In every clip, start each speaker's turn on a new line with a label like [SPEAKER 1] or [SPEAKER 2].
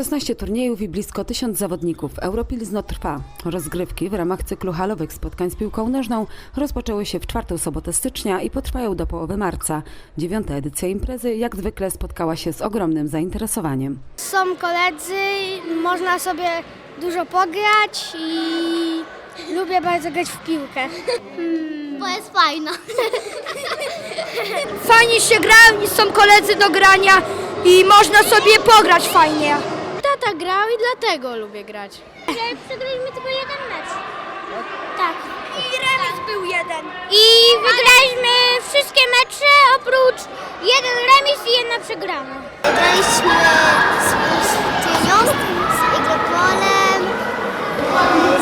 [SPEAKER 1] 16 turniejów i blisko 1000 zawodników. Europilzno trwa. Rozgrywki w ramach cyklu halowych spotkań z piłką nożną rozpoczęły się w czwartą sobotę stycznia i potrwają do połowy marca. Dziewiąta edycja imprezy jak zwykle spotkała się z ogromnym zainteresowaniem.
[SPEAKER 2] Są koledzy, można sobie dużo pograć i lubię bardzo grać w piłkę.
[SPEAKER 3] Bo jest fajna.
[SPEAKER 2] Fajnie się gra, są koledzy do grania i można sobie pograć fajnie.
[SPEAKER 3] Tata grał i dlatego lubię grać. Przegraliśmy tylko jeden mecz. Tak.
[SPEAKER 2] I remis był jeden.
[SPEAKER 3] I wygraliśmy wszystkie mecze oprócz jeden remis i jedna przegrana.
[SPEAKER 4] Graliśmy z, z Tynią, z Igropolem,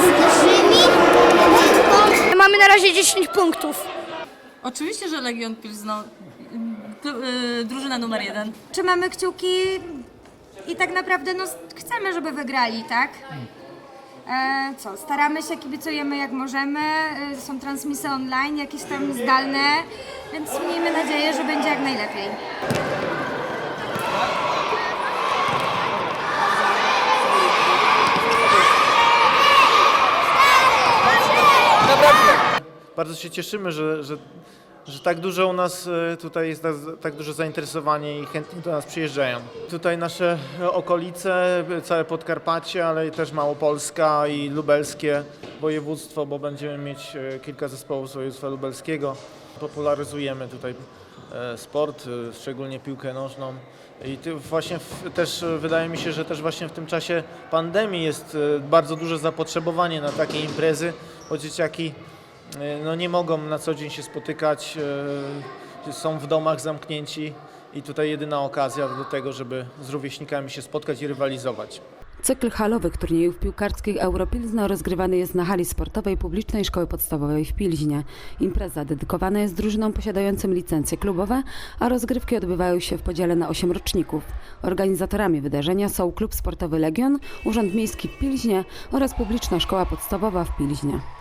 [SPEAKER 4] z naszymi.
[SPEAKER 2] Mamy na razie 10 punktów.
[SPEAKER 5] Oczywiście, że Legion Pilzno, y, y, drużyna numer jeden.
[SPEAKER 6] trzymamy kciuki i tak naprawdę no, chcemy, żeby wygrali, tak? E, co, staramy się, kibicujemy jak możemy, e, są transmisje online, jakieś tam zdalne, więc miejmy nadzieję, że będzie jak najlepiej.
[SPEAKER 7] Bardzo się cieszymy, że, że, że tak dużo u nas e, tutaj jest tak, duże zainteresowanie i chętnie do nas przyjeżdżają. Tutaj nasze okolice, całe Podkarpacie, ale też Małopolska i lubelskie województwo, bo będziemy mieć e, kilka zespołów z województwa lubelskiego. Popularyzujemy tutaj e, sport, e, szczególnie piłkę nożną. I właśnie w, też e, wydaje mi się, że też właśnie w tym czasie pandemii jest e, bardzo duże zapotrzebowanie na takie imprezy, bo dzieciaki e, no, nie mogą na co dzień się spotykać, e, są w domach zamknięci i tutaj jedyna okazja do tego, żeby z rówieśnikami się spotkać i rywalizować.
[SPEAKER 1] Cykl halowych turniejów piłkarskich Europilzno rozgrywany jest na hali sportowej Publicznej Szkoły Podstawowej w Pilźnie. Impreza dedykowana jest drużynom posiadającym licencje klubowe, a rozgrywki odbywają się w podziale na 8 roczników. Organizatorami wydarzenia są Klub Sportowy Legion, Urząd Miejski w Pilźnie oraz Publiczna Szkoła Podstawowa w Pilźnie.